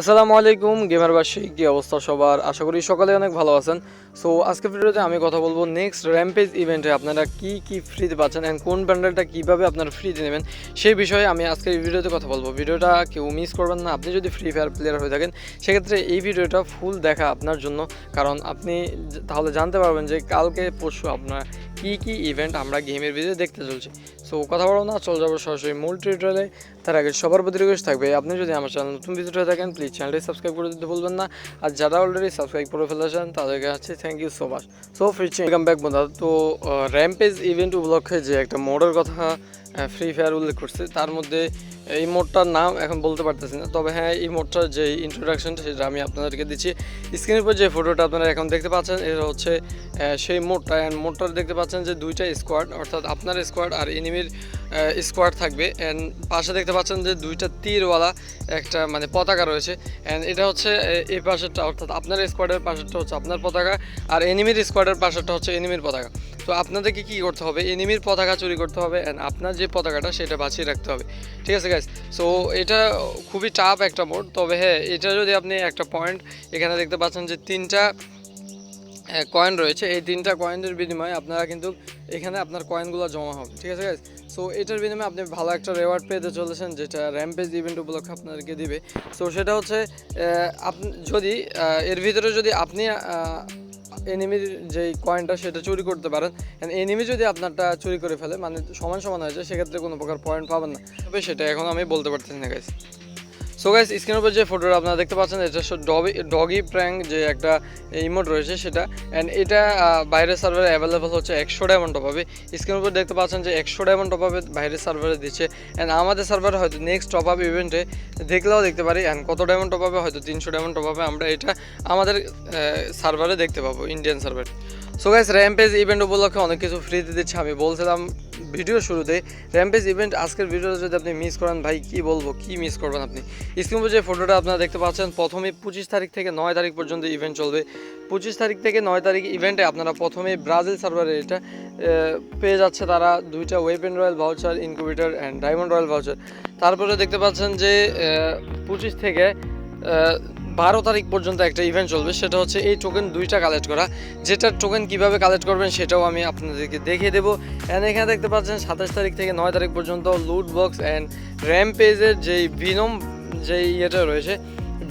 আসসালামু আলাইকুম গেমারবাসী কি অবস্থা সবার? আশা করি সকালে অনেক ভালো আছেন। সো আজকে ভিডিওতে আমি কথা বলব নেক্সট র্যাম্পেজ ইভেন্টে আপনারা কি কি ফ্রিতে পাচ্ছেন অ্যান্ড কোন ব্যান্ডেলটা কীভাবে আপনারা ফ্রিতে নেবেন, সেই বিষয়ে আমি আজকের এই ভিডিওতে কথা বলব। ভিডিওটা কেউ মিস করবেন না, আপনি যদি ফ্রি ফায়ার প্লেয়ার হয়ে থাকেন, সেক্ষেত্রে এই ভিডিওটা ফুল দেখা আপনার জন্য। কারণ আপনি তাহলে জানতে পারবেন যে কালকে পরশু আপনার কি কি ইভেন্ট আমরা গেমের ভিডিও দেখতে চলছি। সো কথা বলো না, চলে যাব সরাসরি মূল টিউটোরিয়ালে তার আগে সবার প্রতি রিকোয়েস্ট থাকবে, আপনি যদি আমার চ্যানেল নতুন ভিজিট হয়ে থাকেন প্লিজ চ্যানেলটি সাবস্ক্রাইব করে দিতে ভুলবেন না। আর যারা অলরেডি সাবস্ক্রাইব করে ফেলেছেন, তাদেরকে হচ্ছে thank you so much so ফ্রিচে welcome back বন্ধু তো র্যাম্পেজ ইভেন্ট উপলক্ষে যে একটা মোডের কথা ফ্রি ফায়ার উল্লেখ করছে, তার মধ্যে এই মোডটার নাম এখন বলতে পারতেছি না। তবে হ্যাঁ এই মোডটার যে ইন্ট্রোডাকশনটা সেটা আমি আপনাদেরকে দিচ্ছি। স্ক্রিনের উপর যে ফটোটা আপনারা এখন দেখতে পাচ্ছেন, এটা হচ্ছে সেই মোডটা। অ্যান্ড মোডটা দেখতে পাচ্ছেন যে দুইটা স্কোয়াড অর্থাৎ আপনার স্কোয়াড আর এনিমির স্কোয়াড থাকবে। অ্যান্ড পাশে দেখতে পাচ্ছেন যে দুইটা তীরওয়ালা একটা মানে পতাকা রয়েছে। অ্যান্ড এটা হচ্ছে এই পাশেরটা, অর্থাৎ আপনার স্কোয়াডের পাশেরটা হচ্ছে আপনার পতাকা। আর এনিমির স্কোয়াডের পাশেরটা হচ্ছে এনিমির পতাকা। তো আপনাদেরকে কী করতে হবে? এনিমির পতাকা চুরি করতে হবে অ্যান্ড আপনার যে পতাকাটা সেটা বাঁচিয়ে রাখতে হবে। ঠিক আছে গাইজ সো এটা খুবই টাফ একটা মোড তবে হ্যাঁ এটা যদি আপনি একটা পয়েন্ট এখানে দেখতে পাচ্ছেন যে তিনটা কয়েন রয়েছে। এই তিনটা কয়েনের বিনিময়ে আপনারা কিন্তু এখানে আপনার কয়েনগুলো জমা হবে। ঠিক আছে গাইজ সো এটার বিনিময়ে আপনি ভালো একটা রেওয়ার্ড পেতে চলেছেন, যেটা র্যাম্পেজ ইভেন্ট উপলক্ষে আপনাদেরকে দিবে। সো সেটা হচ্ছে আপনি যদি এর ভিতরে যদি আপনি এনিমির যে কয়েনটা সেটা চুরি করতে পারেন। এনিমি যদি আপনারটা চুরি করে ফেলে মানে সমান সমান হয়ে যায়, সেক্ষেত্রে কোনো প্রকার পয়েন্ট পাবেন না। তবে সেটা এখন আমি বলতে পারতেছি না গাইজ সো গাইস স্ক্রিনের উপর যে ফটোটা আপনারা দেখতে পাচ্ছেন, এটা ডবি ডগি প্র্যাঙ্ক যে একটা ইমোট রয়েছে সেটা। অ্যান্ড এটা বাইরের সার্ভারে অ্যাভেলেবল হচ্ছে একশো ডায়মন্ড টপ হবে স্ক্রিনের উপর দেখতে পাচ্ছেন যে একশো ডায়মন্ড টপ হবে বাইরের সার্ভারে দিচ্ছে। অ্যান্ড আমাদের সার্ভারে হয়তো নেক্সট টপ আপ ইভেন্টে দেখলেও দেখতে পারি। অ্যান্ড কত ডায়মন্ড টপ হবে হয়তো তিনশো ডায়মন্ড টপ হবে আমরা এটা আমাদের সার্ভারে দেখতে পাবো ইন্ডিয়ান সার্ভারে সো গাইস র্যাম্পেজ ইভেন্ট উপলক্ষে অনেক কিছু ফ্রিতে দিচ্ছে। আমি বলছিলাম ভিডিও শুরুতে র্যাম্পেজ ইভেন্ট আজকের ভিডিওতে যদি আপনি মিস করেন, ভাই কি বলব, কি মিস করবেন আপনি? স্ক্রিন যে ফটোটা আপনারা দেখতে পাচ্ছেন, প্রথমে পঁচিশ তারিখ থেকে নয় তারিখ পর্যন্ত ইভেন্ট চলবে। পঁচিশ তারিখ থেকে নয় তারিখ ইভেন্টে আপনারা প্রথমে ব্রাজিল সার্ভারে এটা পেয়ে যাচ্ছে তারা দুইটা weapon royal voucher incubator and diamond royal voucher তারপরে দেখতে পাচ্ছেন যে পঁচিশ থেকে বারো তারিখ পর্যন্ত একটা ইভেন্ট চলবে, সেটা হচ্ছে এই টোকেন দুইটা কালেক্ট করা। যেটার টোকেন কীভাবে কালেক্ট করবেন সেটাও আমি আপনাদেরকে দেখিয়ে দেবো। অ্যান্ড এখানে দেখতে পাচ্ছেন সাতাশ তারিখ থেকে নয় তারিখ পর্যন্ত লুট বক্স অ্যান্ড র্যাম পেজের যেই বিনম যে ইয়েটা রয়েছে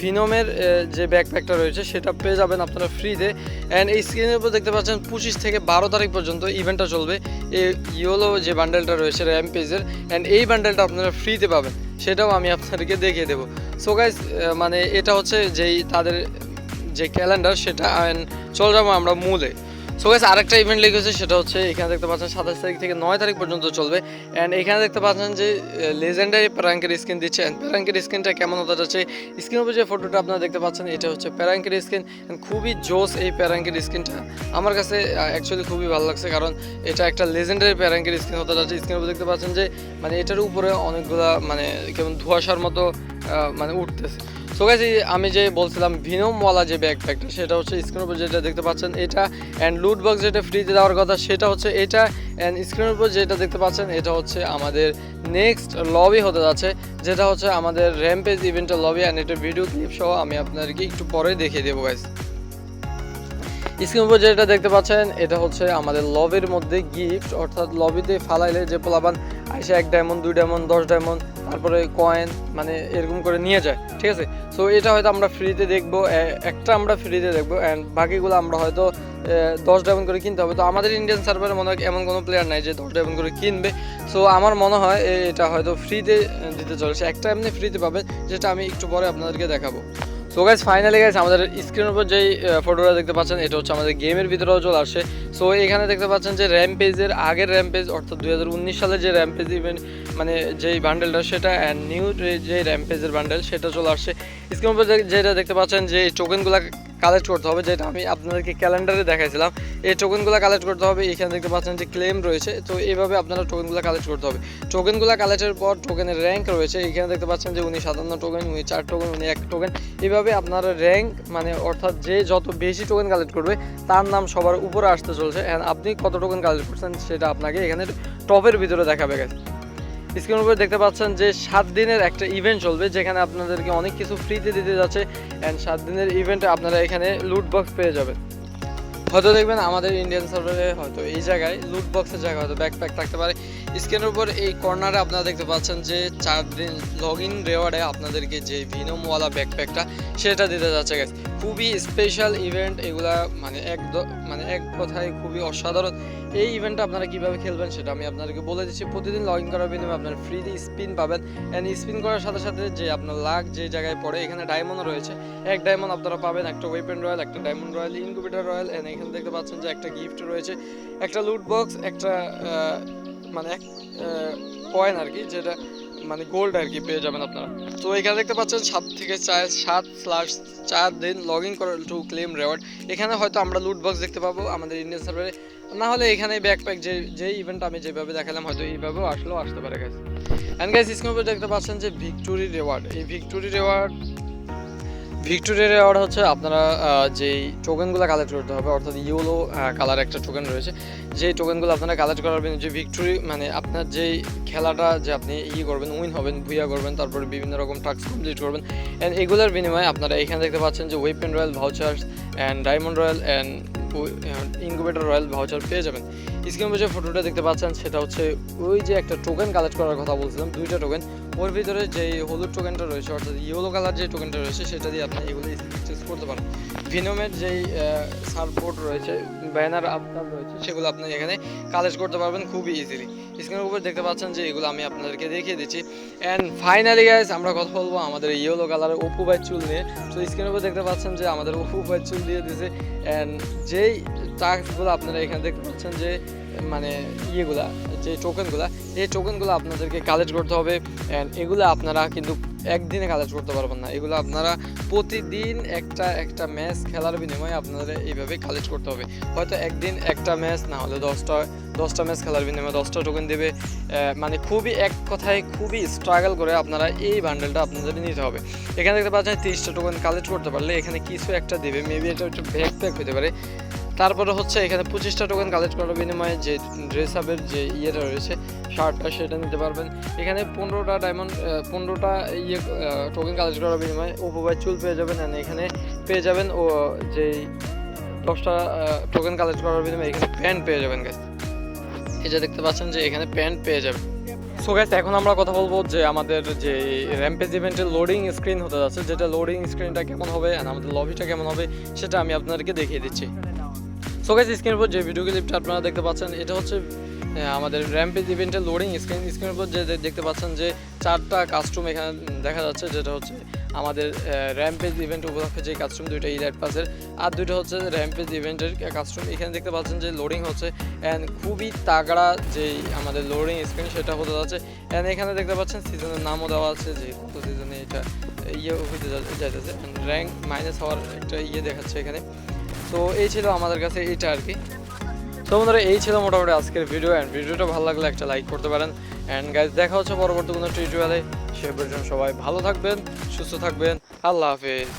ভিনমের যে ব্যাকপ্যাকটা রয়েছে, সেটা পেয়ে যাবেন আপনারা ফ্রিতে অ্যান্ড এই স্ক্রিনের উপর দেখতে পাচ্ছেন পঁচিশ থেকে বারো তারিখ পর্যন্ত ইভেন্টটা চলবে। এই ইয়োলো যে বান্ডেলটা রয়েছে র্যাম পেজের অ্যান্ড এই বান্ডেলটা আপনারা ফ্রিতে পাবেন। সেটাও আমি আপনাদেরকে দেখিয়ে দেবো। সো গাইজ মানে এটা হচ্ছে যেই তাদের যে ক্যালেন্ডার সেটা and চলে যাব আমরা মূলে। সো আরেকটা ইভেন্ট লেগেছে সেটা হচ্ছে এখানে দেখতে পাচ্ছেন সাতাশ তারিখ থেকে নয় তারিখ পর্যন্ত চলবে। অ্যান্ড এখানে দেখতে পাচ্ছেন যে লেজেন্ডারি প্যারাঙ্কের স্কিন দিচ্ছে। অ্যান্ড প্যারাঙ্কের স্কিনটা কেমন হতে যাচ্ছে? স্ক্রিন উপর যে ফটোটা আপনারা দেখতে পাচ্ছেন, এটা হচ্ছে প্যারাঙ্কের স্কিন খুবই জোস এই প্যারাঙ্কের স্কিনটা আমার কাছে অ্যাকচুয়ালি খুবই ভালো লাগছে, কারণ এটা একটা লেজেন্ডারি প্যারাঙ্কের স্কিন হতে যাচ্ছে। স্ক্রিন উপর দেখতে পাচ্ছেন যে মানে এটার উপরে অনেকগুলা মানে কেমন ধোঁয়াশার মতো মানে উঠতেছে। সো গাইজ আমি যে বলছিলাম ভিনমওয়ালা যে ব্যাকপ্যাকটা সেটা হচ্ছে স্ক্রিনের উপর যেটা দেখতে পাচ্ছেন, এটা অ্যান্ড লুট বক্স যেটা ফ্রিতে দেওয়ার কথা, সেটা হচ্ছে এটা অ্যান্ড স্ক্রিনের উপর যেটা দেখতে পাচ্ছেন, এটা হচ্ছে আমাদের নেক্সট লবি হতে যাচ্ছে, যেটা হচ্ছে আমাদের র্যাম্পেজ ইভেন্টের লবি অ্যান্ড এটা ভিডিও ক্লিপ সহ আমি আপনাদেরকে একটু পরে দেখিয়ে দেবো গাইজ স্ক্রিন উপর যেটা দেখতে পাচ্ছেন, এটা হচ্ছে আমাদের লবির মধ্যে গিফট অর্থাৎ লবিতে ফালাইলে যে পোলাবান আইসে এক ডায়মন্ড দুই ডায়মন্ড দশ ডায়মন্ড তারপরে কয়েন মানে এরকম করে নিয়ে যায়, ঠিক আছে? সো এটা হয়তো আমরা ফ্রিতে দেখব একটা আমরা ফ্রিতে দেখব অ্যান্ড বাকিগুলো আমরা হয়তো দশ ডায়মন্ড করে কিনতে হবে। তো আমাদের ইন্ডিয়ান সার্ভারে মনে হয় এমন কোনো প্লেয়ার নাই যে দশ ডায়মন্ড করে কিনবে। সো আমার মনে হয় এটা হয়তো ফ্রিতে দিতে চলেছে। একটা এমনি ফ্রিতে পাবেন যেটা আমি একটু পরে আপনাদেরকে দেখাবো। সো গাইজ ফাইনালি গাইজ আমাদের স্ক্রিনের উপর যেই ফটোটা দেখতে পাচ্ছেন, এটা হচ্ছে আমাদের গেমের ভিতরেও চলে আসে সো এখানে দেখতে পাচ্ছেন যে র্যাম পেজের আগের র্যাম পেজ অর্থাৎ দুই হাজার উনিশ সালে যে র্যাম পেজ ইভেন্ট মানে যেই বান্ডেলটা সেটা অ্যান্ড নিউ যে র্যাম পেজের বান্ডেল সেটা চলে আসছে। স্ক্রিনের উপর যেটা দেখতে পাচ্ছেন যে টোকেনগুলো কালেক্ট করতে হবে, যেটা আমি আপনাদেরকে ক্যালেন্ডারে দেখাইছিলাম। এই টোকেনগুলো কালেক্ট করতে হবে, এখানে দেখতে পাচ্ছেন যে ক্লেম রয়েছে, তো এইভাবে আপনারা টোকেনগুলো কালেক্ট করতে হবে। টোকেনগুলো কালেক্টের পর টোকেনের র্যাঙ্ক রয়েছে, এখানে দেখতে পাচ্ছেন যে উনি সাতান্ন টোকেন উনি চার টোকেন উনি এক টোকেন এইভাবে আপনারা র্যাঙ্ক মানে অর্থাৎ যে যত বেশি টোকেন কালেক্ট করবে, তার নাম সবার উপরে আসতে চলছে। আপনি কত টোকেন কালেক্ট করছেন, সেটা আপনাকে এখানে টপের ভিতরে দেখাবে গেছে স্ক্রিনের উপরে দেখতে পাচ্ছেন যে সাত দিনের একটা ইভেন্ট চলবে, যেখানে আপনাদেরকে অনেক কিছু ফ্রিতে দিতে যাচ্ছে অ্যান্ড সাত দিনের ইভেন্টে আপনারা এখানে লুট বক্স পেয়ে যাবেন। হয়তো দেখবেন আমাদের ইন্ডিয়ান সার্ভারে হয়তো এই জায়গায় লুট বক্সের জায়গায় হয়তো ব্যাকপ্যাক থাকতে পারে। স্ক্রিনের উপর এই কর্নারে আপনারা দেখতে পাচ্ছেন যে চার দিন লগ ইন রেওয়ার্ডে আপনাদেরকে যে ভিনোমওয়ালা ব্যাকপ্যাকটা সেটা দিতে যাচ্ছে গেছে খুবই স্পেশাল ইভেন্ট এগুলা মানে এক মানে এক কথায় খুবই অসাধারণ। এই ইভেন্টটা আপনারা কীভাবে খেলবেন সেটা আমি আপনাদেরকে বলে দিচ্ছি। প্রতিদিন লগ ইন করার বিনিময়ে আপনারা ফ্রিতে স্পিন পাবেন। অ্যান্ড স্পিন করার সাথে সাথে যে আপনার লাখ যে জায়গায় পড়ে, এখানে ডায়মন্ড রয়েছে। এক ডায়মন্ড আপনারা পাবেন, একটা ওয়েপেন রয়্যাল একটা diamond royal incubator royal and এখানে দেখতে পাচ্ছেন যে একটা গিফট রয়েছে। একটা লুট বক্স একটা মানে এক কয়েন আর কি, যেটা মানে গোল্ড আর কি পেয়ে যাবেন আপনারা। তো এখানে দেখতে পাচ্ছেন সাত থেকে চার, সাত স্লাশ চার দিন লগ ইন করার টু ক্লেম রেওয়ার্ড এখানে হয়তো আমরা লুট বক্স দেখতে পাবো আমাদের ইন্ডিয়ান সার্ভারে না হলে এখানে ব্যাকপ্যাক যে, যেই ইভেন্ট আমি যেভাবে দেখালাম হয়তো এইভাবেও আসলেও আসতে পারে গাইস অ্যান্ড গাইস স্ক্রিন দেখতে পাচ্ছেন যে ভিক্টোরি রেওয়ার্ড এই ভিক্টোরি রেওয়ার্ড ভিক্টোরি রেওয়ার্ড হচ্ছে আপনারা যেই টোকেনগুলো কালেক্ট করতে হবে, অর্থাৎ ইউলো কালার একটা টোকেন রয়েছে, যেই টোকেনগুলো আপনারা কালেক্ট করার বিনিময়ে যে ভিক্টোরি মানে আপনার যেই খেলাটা যে আপনি ইয়ে করবেন উইন হবেন ভুইয়া করবেন, তারপরে বিভিন্ন রকম টাস্ক কমপ্লিট করবেন অ্যান্ড এগুলোর বিনিময়ে আপনারা এখানে দেখতে পাচ্ছেন যে weapon royal vouchers and diamond royal and incubator royal voucher পেয়ে যাবেন। স্ক্রিনে যে ফটোটা দেখতে পাচ্ছেন, সেটা হচ্ছে ওই যে একটা টোকেন কালেক্ট করার কথা বলছিলাম, দুইটা টোকেন ওর ভিতরে যে হলুদ টোকেনটা রয়েছে, অর্থাৎ ইয়েলো কালার যে টোকেনটা রয়েছে, সেটা দিয়ে আপনি এগুলো চুজ করতে পারেন। ভিনোমের যেই সার্ফবোর্ড রয়েছে ব্যানার আপনার রয়েছে, সেগুলো আপনি এখানে কালেক্ট করতে পারবেন খুবই ইজিলি স্ক্রিনের উপর দেখতে পাচ্ছেন যে এগুলো আমি আপনাদেরকে দেখিয়ে দিচ্ছি। অ্যান্ড ফাইনালি গাইস আমরা কথা বলব আমাদের ইয়েলো কালারের অপু বাই চুল নিয়ে। তো স্ক্রিনের উপর দেখতে পাচ্ছেন যে আমাদের অপু বাই চুল দিয়ে দিয়েছে। অ্যান্ড যেই টাস্কগুলো আপনারা এখানে দেখতে পাচ্ছেন যে মানে ইয়েগুলা, যে টোকেনগুলা এই টোকেনগুলো আপনাদেরকে কালেক্ট করতে হবে অ্যান্ড এগুলো আপনারা কিন্তু একদিনে কালেক্ট করতে পারবেন না। এগুলো আপনারা প্রতিদিন একটা একটা ম্যাচ খেলার বিনিময়ে আপনাদের এইভাবে কালেক্ট করতে হবে। হয়তো একদিন একটা ম্যাচ না হলে দশটা দশটা ম্যাচ খেলার বিনিময়ে দশটা টোকেন দেবে। মানে খুবই এক কথায় খুবই স্ট্রাগল করে আপনারা এই বান্ডেলটা আপনাদের নিতে হবে। এখানে দেখতে পাচ্ছেন তিরিশটা টোকেন কালেক্ট করতে পারলে এখানে কিছু একটা দেবে। মেবি এটা একটা ব্যাকপ্যাক হতে পারে। তারপরে হচ্ছে এখানে পঁচিশটা টোকেন কালেক্ট করার বিনিময়ে যে ড্রেস আপের যে ইয়েটা রয়েছে শার্টটা সেটা নিতে পারবেন। এখানে পনেরোটা ডায়মন্ড পনেরোটা ইয়ে টোকেন কালেক্ট করার বিনিময়ে উপবাই চুল পেয়ে যাবেন এখানে পেয়ে যাবেন ও যেই দশটা টোকেন কালেক্ট করার বিনিময়ে এখানে প্যান্ট পেয়ে যাবেন গাছ এই যে দেখতে পাচ্ছেন যে এখানে প্যান্ট পেয়ে যাবেন। সো গাইস এখন আমরা কথা বলব যে আমাদের যে র্যাম্পেজ ইভেন্টের লোডিং স্ক্রিন হতে যাচ্ছে, যেটা লোডিং স্ক্রিনটা কেমন হবে আর আমাদের লবিটা কেমন হবে, সেটা আমি আপনাদেরকে দেখিয়ে দিচ্ছি। সো গাইস স্ক্রিনের উপর যে ভিডিও ক্লিপটা আপনারা দেখতে পাচ্ছেন, এটা হচ্ছে আমাদের র্যাম্পেজ ইভেন্টের লোডিং স্ক্রিন স্ক্রিনের উপর যে যে দেখতে পাচ্ছেন যে চারটা কাস্টম এখানে দেখা যাচ্ছে, যেটা হচ্ছে আমাদের র্যাম্পেজ ইভেন্ট উপলক্ষে যে কাস্টম দুইটা ইলাইট পাসের আর দুইটা হচ্ছে র্যাম্পেজ ইভেন্টের কাস্টম এখানে দেখতে পাচ্ছেন যে লোডিং হচ্ছে অ্যান্ড খুবই তাগড়া যেই আমাদের লোডিং স্ক্রিন সেটা হতে যাচ্ছে। অ্যান্ড এখানে দেখতে পাচ্ছেন সিজনের নামও দেওয়া আছে যে কত সিজনে এটা ইয়ে হতে যা- যাইতেছে। র্যাঙ্ক মাইনাস হওয়ার একটা ইয়ে দেখাচ্ছে এখানে। তো এই ছিল আমাদের কাছে এটা আর কি। তো বন্ধুরা, এই ছিল মোটামুটি আজকের ভিডিও অ্যান্ড ভিডিওটা ভালো লাগলে একটা লাইক করতে পারেন। অ্যান্ড গাইজ দেখা হচ্ছে পরবর্তী কোনো টিউটোরিয়ালে সে পর্যন্ত সবাই ভালো থাকবেন, সুস্থ থাকবেন। আল্লাহ হাফেজ।